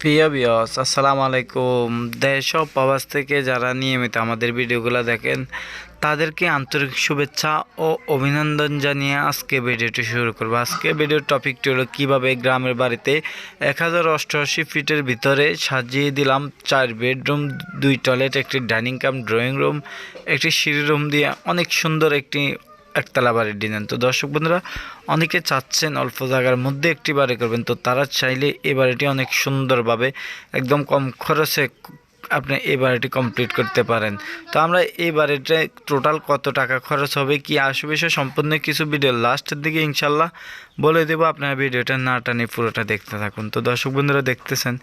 প্রিয় বিয়স আসসালামু আলাইকুম। দেশ ও প্রবাস থেকে যারা নিয়মিত আমাদের ভিডিওগুলো দেখেন, তাদেরকে আন্তরিক শুভেচ্ছা ও অভিনন্দন জানিয়ে আজকে ভিডিওটি শুরু করব। আজকে ভিডিওর টপিকটি হলো কীভাবে গ্রামের বাড়িতে এক হাজার অষ্টআশি ফিটের ভিতরে সাজিয়ে দিলাম চার বেডরুম, দুই টয়লেট একটি ডাইনিং কাম ড্রয়িং রুম একটি সিঁড়ি রুম দিয়ে অনেক সুন্দর একটি একতলা বাড়ির ডিজাইন। তো দর্শক বন্ধুরা, অনেকে চাচ্ছেন অল্প জায়গার মধ্যে একটি বাড়ি করবেন, তো তারা চাইলে এ বাড়িটি অনেক সুন্দরভাবে, একদম কম খরচে আপনি এই বাড়িটি কমপ্লিট করতে পারেন। তো আমরা এই বাড়িটা টোটাল কত টাকা খরচ হবে, কি আসবে সে সম্পূর্ণ কিছু ভিডিও লাস্টের দিকে ইনশাল্লাহ বলে দেবো। আপনারা ভিডিওটা না টানে পুরোটা দেখতে থাকুন। তো দর্শক বন্ধুরা দেখতেছেন,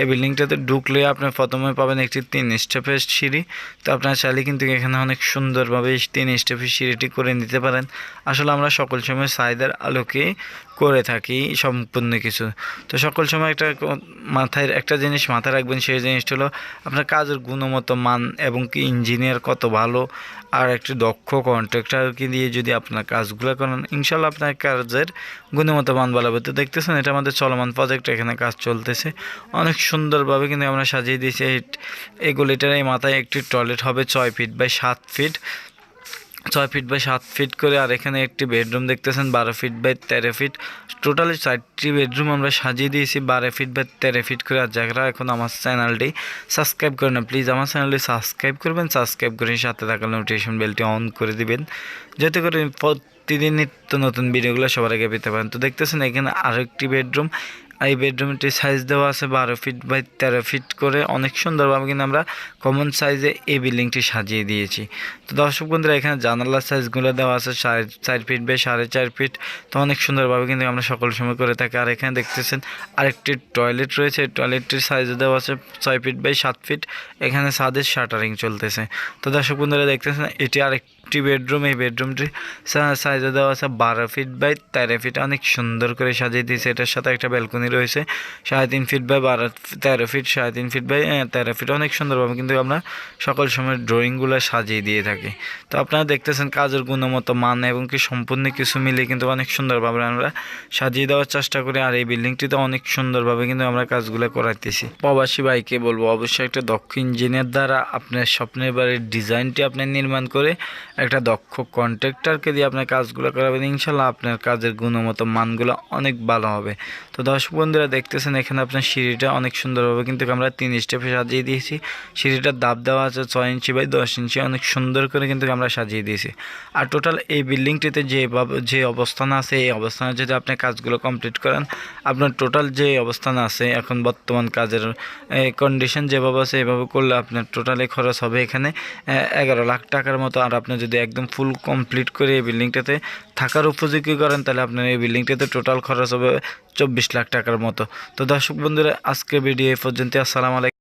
এই বিল্ডিংটাতে ঢুকলে আপনার প্রথমে পাবেন একটি তিন স্টেপের সিঁড়ি। তো আপনারা চাইলে কিন্তু এখানে অনেক সুন্দরভাবে তিন স্টেপের সিঁড়িটি করে নিতে পারেন। আসলে আমরা সকল সময় সাইদের আলোকে করে থাকি সম্পূর্ণ কিছু। তো সকল সময় একটা মাথায় একটা জিনিস মাথায় রাখবেন, সেই জিনিসটা হলো আপনার কাজের গুণমত মান এবং কি ইঞ্জিনিয়ার কত ভালো, আর একটি দক্ষ কন্ট্রাক্টরকে দিয়ে যদি আপনার কাজগুলো করেন ইনশাল্লাহ আপনার কাজের গুণমত মান ভালো হবে। তো দেখতেছেন, এটা আমাদের চলমান প্রজেক্ট এখানে কাজ চলতেছে। অনেক সুন্দরভাবে কিন্তু আমরা সাজিয়ে দিয়েছি। এগুলো এই এই মাথায় একটি টয়লেট হবে ছয় ফিট বাই সাত ফিট ছয় ফিট বাই সাত ফিট করে, আর এখানে একটি বেডরুম দেখতেছেন, বারো ফিট বাই তেরো ফিট টোটালি চারটি বেডরুম আমরা সাজিয়ে দিয়েছি, বারো ফিট বাই তেরো ফিট করে। আর যারা এখন আমার চ্যানেলটি সাবস্ক্রাইব করে না প্লিজ আমার চ্যানেলটি সাবস্ক্রাইব করবেন সাবস্ক্রাইব করে সাথে থাকা নোটিফিকেশন বেলটি অন করে দিবেন, যাতে করে প্রতিদিন নিত্য নতুন ভিডিওগুলো সবার আগে পেতে পারেন। তো দেখতেছেন এখানে আরও একটি বেডরুম এই বেডরুমটির সাইজ দেওয়া আছে বারো ফিট বাই তেরো ফিট করে। অনেক সুন্দরভাবে কিন্তু আমরা কমন সাইজে এই বিল্ডিংটি সাজিয়ে দিয়েছি। তো দর্শক বন্ধুরা, এখানে জানালার সাইজগুলো দেওয়া আছে সাড়ে চার ফিট বাই সাড়ে চার ফিট তো অনেক সুন্দরভাবে কিন্তু আমরা সকল সময় করে থাকি। আর এখানে দেখতেছেন আরেকটি টয়লেট রয়েছে। টয়লেটটির সাইজ দেওয়া আছে ছয় ফিট বাই সাত ফিট এখানে ছাদের শাটারিং চলতেছে। তো দর্শক বন্ধুরা, দেখতেছেন এটি আরেকটি বেডরুম এই বেডরুমটি সাইজে দেওয়া আছে বারো ফিট বাই তেরো ফিট অনেক সুন্দর করে সাজিয়ে দিয়েছে। এটার সাথে একটা ব্যালকনি রয়েছে। সাড়ে তিন ফিট বাই বারো, তেরো ফিট সাড়ে তিন ফিট বাই তেরো ফিট অনেক সুন্দরভাবে কিন্তু আমরা সকল সময় ড্রয়িংগুলো সাজিয়ে দিয়ে থাকি। তো আপনারা দেখতেছেন কাজের গুণমত মান এবং কি সম্পূর্ণ কিছু মিলে কিন্তু অনেক সুন্দরভাবে আমরা সাজিয়ে দেওয়ার চেষ্টা করি। আর এই বিল্ডিংটিতে অনেক সুন্দরভাবে কিন্তু আমরা কাজগুলো করাইতেছি। প্রবাসী ভাইকে বলব, অবশ্যই একটা দক্ষ ইঞ্জিনিয়ার দ্বারা আপনার স্বপ্নের বাড়ির ডিজাইনটি আপনি নির্মাণ করে একটা দক্ষ কন্ট্রাক্টরকে দিয়ে আপনার কাজগুলো করাবেন। ইনশাল্লাহ আপনার কাজের গুণমত মানগুলো অনেক ভালো হবে। তো দর্শক বন্ধুরা দেখতেছেন, এখানে আপনার সিঁড়িটা অনেক সুন্দরভাবে কিন্তু আমরা তিন স্টেপে সাজিয়ে দিয়েছি। সিঁড়িটার দাব দেওয়া আছে ছয় ইঞ্চি বাই দশ ইঞ্চি, অনেক সুন্দর করে কিন্তু আমরা সাজিয়ে দিয়েছি। আর টোটাল এই বিল্ডিংটিতে যে যে অবস্থান আছে, এই অবস্থানে যদি আপনি কাজগুলো কমপ্লিট করেন, আপনার টোটাল যে অবস্থান আছে, এখন বর্তমান কাজের কন্ডিশন যেভাবে আছে, এভাবে করলে আপনার টোটালে খরচ হবে এখানে এগারো লাখ টাকার মতো। আর আপনি যদি একদম ফুল কমপ্লিট করে এই বিল্ডিংটাতে থাকার উপযোগী করেন, তাহলে আপনার এই বিল্ডিংটাতে টোটাল খরচ হবে চব্বিশ লাখ টাকার মতো। তো দর্শক বন্ধুরা আজকে ভিডিও এই পর্যন্ত আসসালামু আলাইকুম।